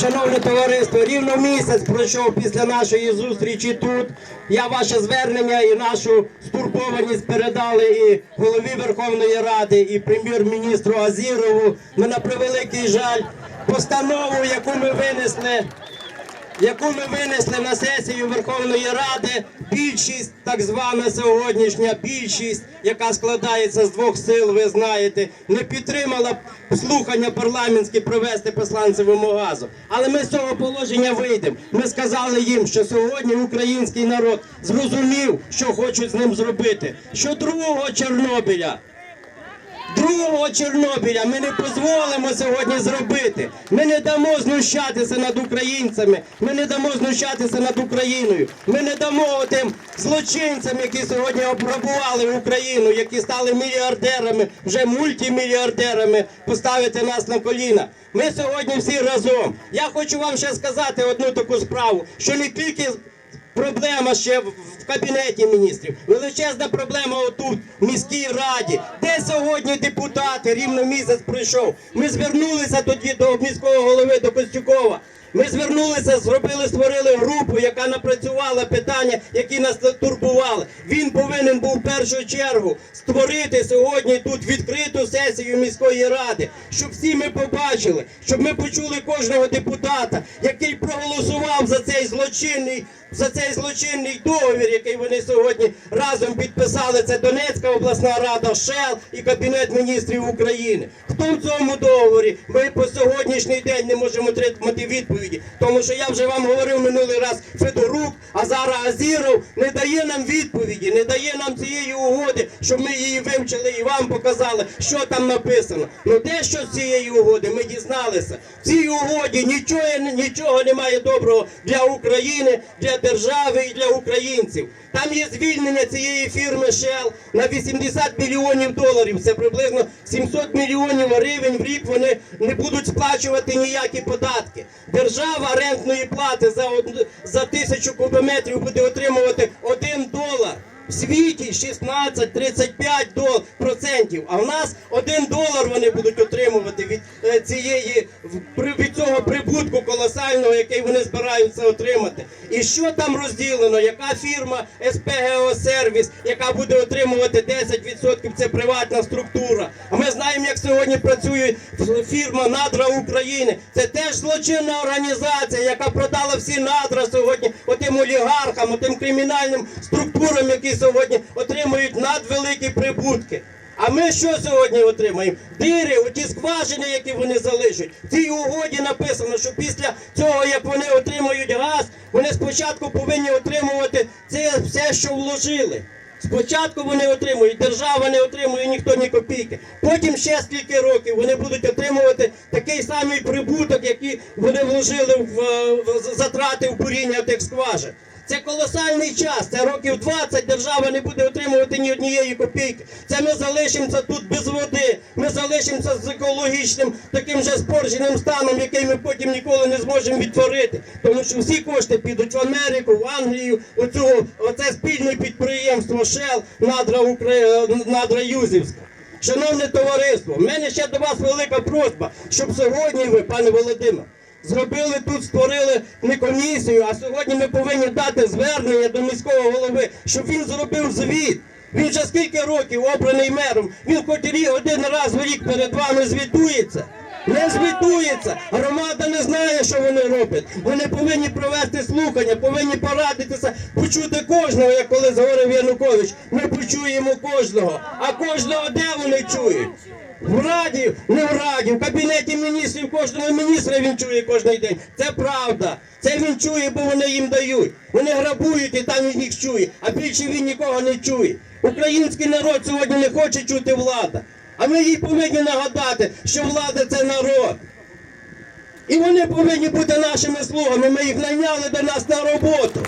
Шановне товариство, рівно місяць пройшов після нашої зустрічі тут. Я ваше звернення і нашу стурбованість передали і голові Верховної Ради, і прем'єр-міністру Азірову. Ми на превеликий жаль постанову, яку ми винесли яку ми винесли на сесію Верховної Ради, більшість, так звана сьогоднішня більшість, яка складається з двох сил, ви знаєте, не підтримала слухання парламентські провести посланцевому газу. Але ми з цього положення вийдемо. Ми сказали їм, що сьогодні український народ зрозумів, що хочуть з ним зробити. Що другого Чорнобиля. Другого Чорнобиля ми не дозволимо сьогодні зробити. Ми не дамо знущатися над українцями. Ми не дамо знущатися над Україною. Ми не дамо тим злочинцям, які сьогодні обграбували Україну, які стали мільярдерами, вже мультимільярдерами, поставити нас на коліна. Ми сьогодні всі разом. Я хочу вам ще сказати одну таку справу, що не тільки Проблема ще в кабінеті міністрів. Величезна проблема отут, в міській раді. Де сьогодні депутати? Рівно місяць пройшов. Ми звернулися тоді до міського голови до Костюкова. Ми звернулися, зробили, створили групу, яка напрацювала питання, які нас турбували. Він повинен був в першу чергу створити сьогодні тут відкриту сесію міської ради, щоб всі ми побачили, щоб ми почули кожного депутата, який проголосував за цей злочинний за цей злочинний договір, який вони сьогодні разом підписали. Це Донецька обласна рада, ШЕЛ і Кабінет міністрів України. Хто в цьому договорі? Ми по сьогоднішній день не можемо отримати відповіді, тому що я вже вам говорив минулий раз Федорук, а зараз Азіров не дає нам відповіді, не дає нам цієї угоди, щоб ми її вивчили і вам показали, що там написано. Ну де що з цієї угоди? Ми дізналися. В цій угоді нічого, нічого немає доброго для України, для держави і для українців. Там є звільнення цієї фірми Shell на 80 мільйонів доларів. Це приблизно 700 мільйонів гривень в рік. Вони не будуть сплачувати ніякі податки. Держава рентної плати за од- за тисячу кубометрів буде отримувати 1 долар. В світі 16-35 дол- процентів, а в нас 1 долар вони будуть отримувати від е, цієї від цього прибутку колосального, який вони збираються отримати. І що там розділено? Яка фірма СПГО сервіс, яка буде отримувати 10%, це приватна структура. Сьогодні працює фірма Надра України. Це теж злочинна організація, яка продала всі надра сьогодні отим олігархам, отим кримінальним структурам, які сьогодні отримують надвеликі прибутки. А ми що сьогодні отримаємо? Дири, оті скважини, які вони залишать. В цій угоді написано, що після цього, як вони отримують газ, вони спочатку повинні отримувати це все, що вложили. Спочатку вони отримують, держава не отримує ніхто ні копійки. Потім ще скільки років вони будуть отримувати такий самий прибуток, який вони вложили в, затрати в буріння тих скважин. Це колосальний час. Це років 20 держава не буде отримувати ні однієї копійки. Це ми залишимося тут без води. Ми залишимося з екологічним таким же спорженим станом, який ми потім ніколи не зможемо відтворити. Тому що всі кошти підуть в Америку, в Англію. Оцю оце спільне підприємство Shell, Надра Укра... Надра Юзівська. Шановне товариство, в мене ще до вас велика просьба, щоб сьогодні ви, пане Володимир, зробили тут, створили не комісію, а сьогодні ми повинні дати звернення до міського голови, щоб він зробив звіт. Він вже скільки років обраний мером, він хоч один раз в рік перед вами звітується. Не звітується. Громада не знає, що вони роблять. Вони повинні провести слухання, повинні порадитися, почути кожного, як коли говорив Янукович. Ми почуємо кожного. А кожного де вони чують? В Раді, не в Раді, в кабінеті міністрів кожного міністра він чує кожен день. Це правда. Це він чує, бо вони їм дають. Вони грабують і там він їх чує, а більше він нікого не чує. Український народ сьогодні не хоче чути влада. А ми їй повинні нагадати, що влада це народ. І вони повинні бути нашими слугами. Ми їх найняли до нас на роботу.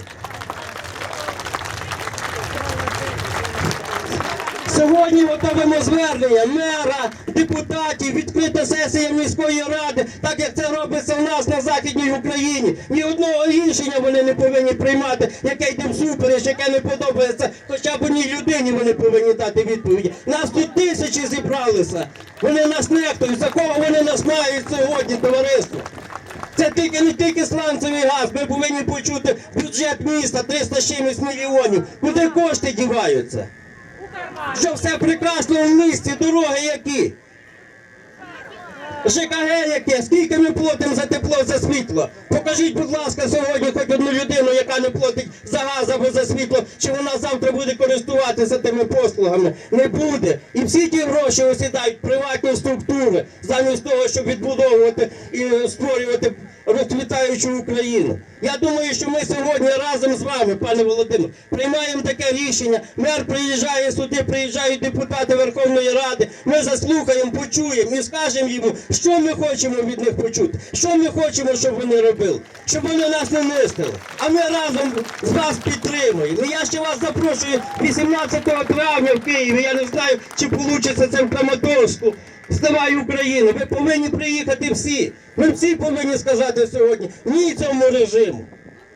Сьогодні готовимо звернення мера, депутатів, відкрита сесія міської ради, так як це робиться в нас на Західній Україні. Ні одного рішення вони не повинні приймати, яке йде всупереч, яке не подобається. Хоча б одній людині вони повинні дати відповіді. Нас тут тисячі зібралися. Вони нас нехтують. За кого вони нас мають сьогодні, товариство? Це тільки не тільки сланцевий газ. Ми повинні почути бюджет міста 300 з чимось мільйонів. Куди кошти діваються? Що все прекрасно в місті, дороги які? ЖКГ яке? Скільки ми платимо за тепло, за світло? Покажіть, будь ласка, сьогодні хоч одну людину, яка не платить за газ або за світло, чи вона завтра буде користуватися тими послугами. Не буде. І всі ті гроші осідають приватні структури, замість того, щоб відбудовувати і створювати розквітаючу Україну. Я думаю, що ми сьогодні разом з вами, пане Володимир, приймаємо таке рішення. Мер приїжджає сюди, приїжджають депутати Верховної Ради. Ми заслухаємо, почуємо і скажемо йому, що ми хочемо від них почути, що ми хочемо, щоб вони робили, щоб вони нас не нистили. А ми разом з вас підтримуємо. Я ще вас запрошую 18 травня в Києві. Я не знаю, чи вийде це в Краматорську. Вставай Україна! Ви повинні приїхати всі. Ми всі повинні сказати сьогодні ні цьому режиму.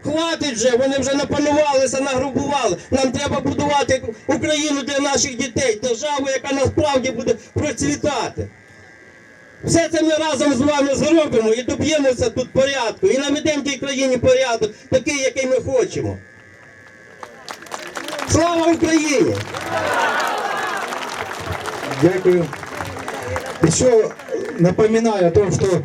Хватить вже, вони вже напанувалися, нагрубували. Нам треба будувати Україну для наших дітей, державу, яка насправді буде процвітати. Все це ми разом з вами зробимо і доб'ємося тут порядку. І наведемо тій країні порядок, такий, який ми хочемо. Слава Україні! Дякую. Еще напоминаю о том, что